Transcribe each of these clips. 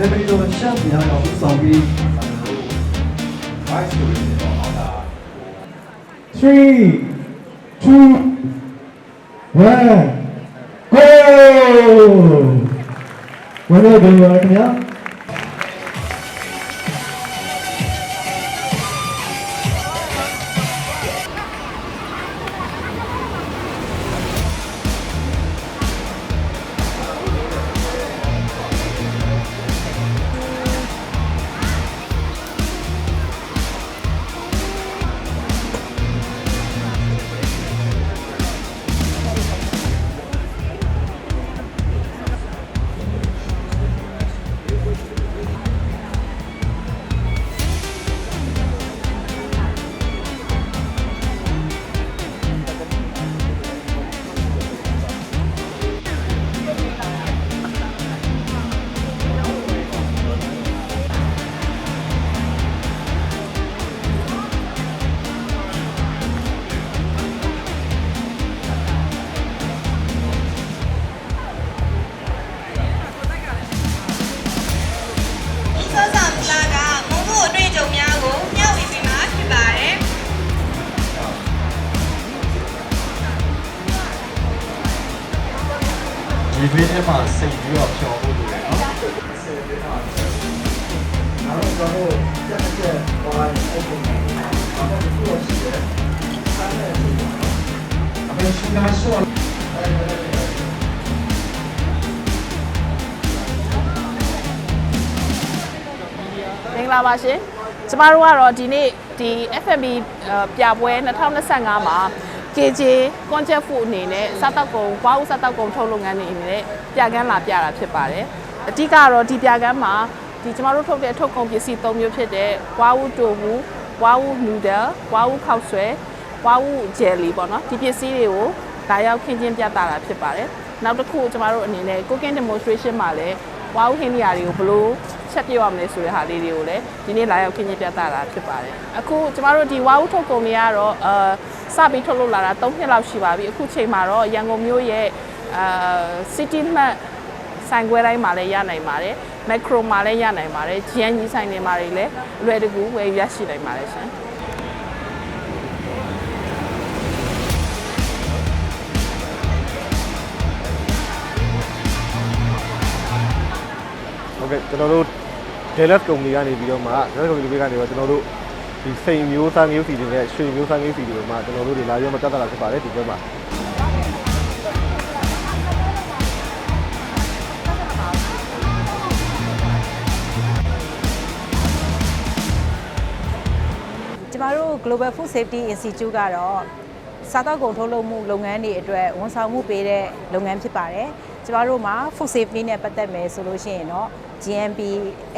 လေမီတော်ရှက်များတော့ဥဆောင်ပြီး Vice ဆိုရင်တော့အောက်တာ three two one go ဝင်တော့ဒီပါခင်ဗျာ ဒီဘေးထဲမှာစိတ်ပြီးတော့ဖြော်ဖို့လိုတယ်နော်နောက်တော့ကျွန်တော်တက်တက်ဘာလဲအဲ့ဒီဘာလို့ဒီလိုရှိလဲအဲ့ဒါအမေရှိတာဆိုမင်္ဂလာပါရှင်ကျမတို့ကတော့ဒီနေ့ဒီ FMB အဲပြပွဲ2025မှာ KJ Concept Food အနေနဲ့စားတောက်ကုန်၊ဝါဦးစားတောက်ကုန်ထုတ်လုပ်ငန်းတွေအနေနဲ့ပြကန်းလာပြတာဖြစ်ပါတယ်အဓိကတော့ဒီပြကန်းမှာဒီကျမတို့ထုတ်တဲ့ထုတ်ကုန်ပစ္စည်း၃မျိုးဖြစ်တဲ့ဝါဦးတိုဘူးဝါဦးနူဒယ်ဝါဦးခောက်ဆွဲဝါဦးဂျယ်လီပေါ့နော်ဒီပစ္စည်းတွေကိုဒါရောက်ခင်းချင်းပြသတာဖြစ်ပါတယ်နောက်တစ်ခုကျမတို့အနေနဲ့ cooking demonstration မှာလည်းဝါဦးဟင်းနေရာတွေကိုဘယ်လိုချက်ပြရမလဲဆိုတဲ့ဟာလေးတွေကိုလည်းဒီနေ့လာရောက်ခင်းချင်းပြသတာဖြစ်ပါတယ်အခုကျမတို့ဒီဝါဦးထုတ်ကုန်တွေကတော့အာ စပြီးထုတ်လုပ်လာတာ3နှစ်လောက်ရှိပါပြီအခုချိန်မှာတော့ရန်ကုန်မြို့ရဲ့အာ city map ဆိုင်ခွဲတိုင်းမှာလည်းရနိုင်ပါတယ်မက်ခရိုမှာလည်းရနိုင်ပါတယ် GN ကြီးဆိုင်တွေမှာလည်းအလွယ်တကူဝယ်ရရှိနိုင်ပါတယ်ရှင်ဟုတ်ကဲ့ကျွန်တော်တို့ Dallas ကုမ္ပဏီကနေပြီးတော့မှ Dallas ကုမ္ပဏီကနေတော့ကျွန်တော်တို့ ဒီစိန်မျိုးစားမျိုးစီတွေနဲ့ရွှေမျိုးစားမျိုးစီတွေမှာကျွန်တော်တို့တွေလာပြီးတော့ပြသတာဖြစ်ပါတယ်ဒီဘက်မှာကျမတို့ Global Food Safety Institute ကတော့စားသောက်ကုန်ထုတ်လုပ်မှုလုပ်ငန်းတွေအတွက်ဝန်ဆောင်မှုပေးတဲ့လုပ်ငန်းဖြစ်ပါတယ်။ ကျမတို့မှာ food safety နဲ့ပတ်သက်မယ်ဆိုလို့ရှိရင်တော့ GMP,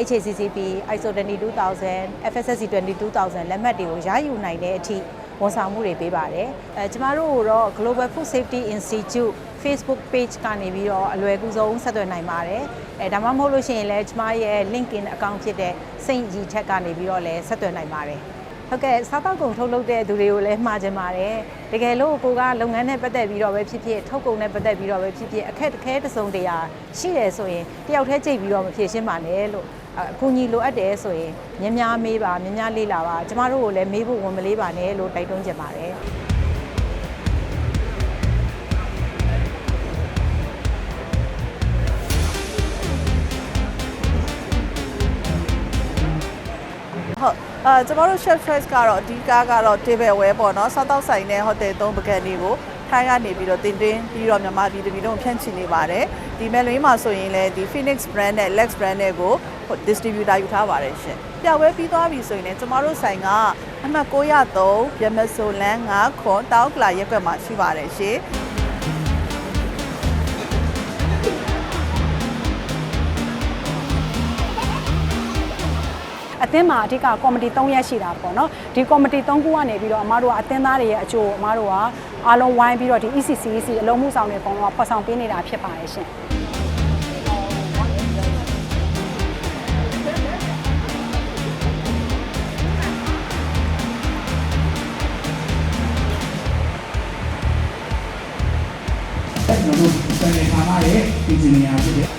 HACCP, ISO 22000, FSSC 22000လက်မှတ်တွေကိုရယူနိုင်တဲ့အထိဝန်ဆောင်မှုတွေပေးပါတယ်။အဲကျမတို့ကတော့ Global Food Safety Institute Facebook page ကနေပြီးတော့အလွယ်ကူဆုံးဆက်သွယ်နိုင်ပါတယ်။အဲဒါမှမဟုတ်လို့ရှိရင်လည်းကျမရဲ့ LinkedIn account ဖြစ်တဲ့စိန့်ရီထက်ကနေပြီးတော့လည်းဆက်သွယ်နိုင်ပါတယ်။ ဟုတ်ကဲ့စားတောက်ကုန်ထုတ်လုပ်တဲ့သူတွေကိုလည်းမှားကြပါတယ်တကယ်လို့ကိုကလုပ်ငန်းနဲ့ပတ်သက်ပြီးတော့ပဲဖြစ်ဖြစ်ထုတ်ကုန်နဲ့ပတ်သက်ပြီးတော့ပဲဖြစ်ဖြစ်အခက်အခဲတစ်စုံတရာရှိတယ်ဆိုရင်တယောက်တည်းကြိတ်ပြီးတော့မဖြေရှင်းပါနဲ့လို့အအကူအညီလိုအပ်တယ်ဆိုရင်များများမေးပါများများလေးလာပါကျမတို့ကိုလည်းမေးဖို့ဝန်မလေးပါနဲ့လို့တိုက်တွန်းချင်ပါတယ် အဲကျမတို့ chef choice ကတော့အဓိကကတော့ table wear ပေါ့နော်စားတော့ဆိုင်နဲ့ဟိုတယ်သုံးပကံတွေကိုထိုင်းကနေပြီးတော့တင်သွင်းပြီးတော့မြန်မာပြည်တပြည်လုံးဖြန့်ချီနေပါတယ်ဒီမယ်လွင်မှာဆိုရင်လည်းဒီ Phoenix brand နဲ့ Lex brand နဲ့ကို distributor ယူထားပါတယ်ရှင်ပြပွဲပြီးသွားပြီဆိုရင်လည်းကျမတို့ဆိုင်ကအမှတ်903ရမဆိုလန်း9ခွန်တောက်ကလာရက်ကွက်မှာရှိပါတယ်ရှင် အသင်းမှာအဓိကကော်မတီ3ရက်ရှိတာပေါ့နော်ဒီကော်မတီ3ခုကနေပြီးတော့အမားတို့ကအသင်းသားတွေရဲ့အကျိုးကိုအမားတို့ကအားလုံးဝိုင်းပြီးတော့ဒီ ECCC အလုံးမှုဆောင်တွေအကုန်လုံးကဖော်ဆောင်ပေးနေတာဖြစ်ပါတယ်ရှင်ကျွန်တော်တို့စံနေဌာနရဲ့အင်ဂျင်နီယာဖြစ်တဲ့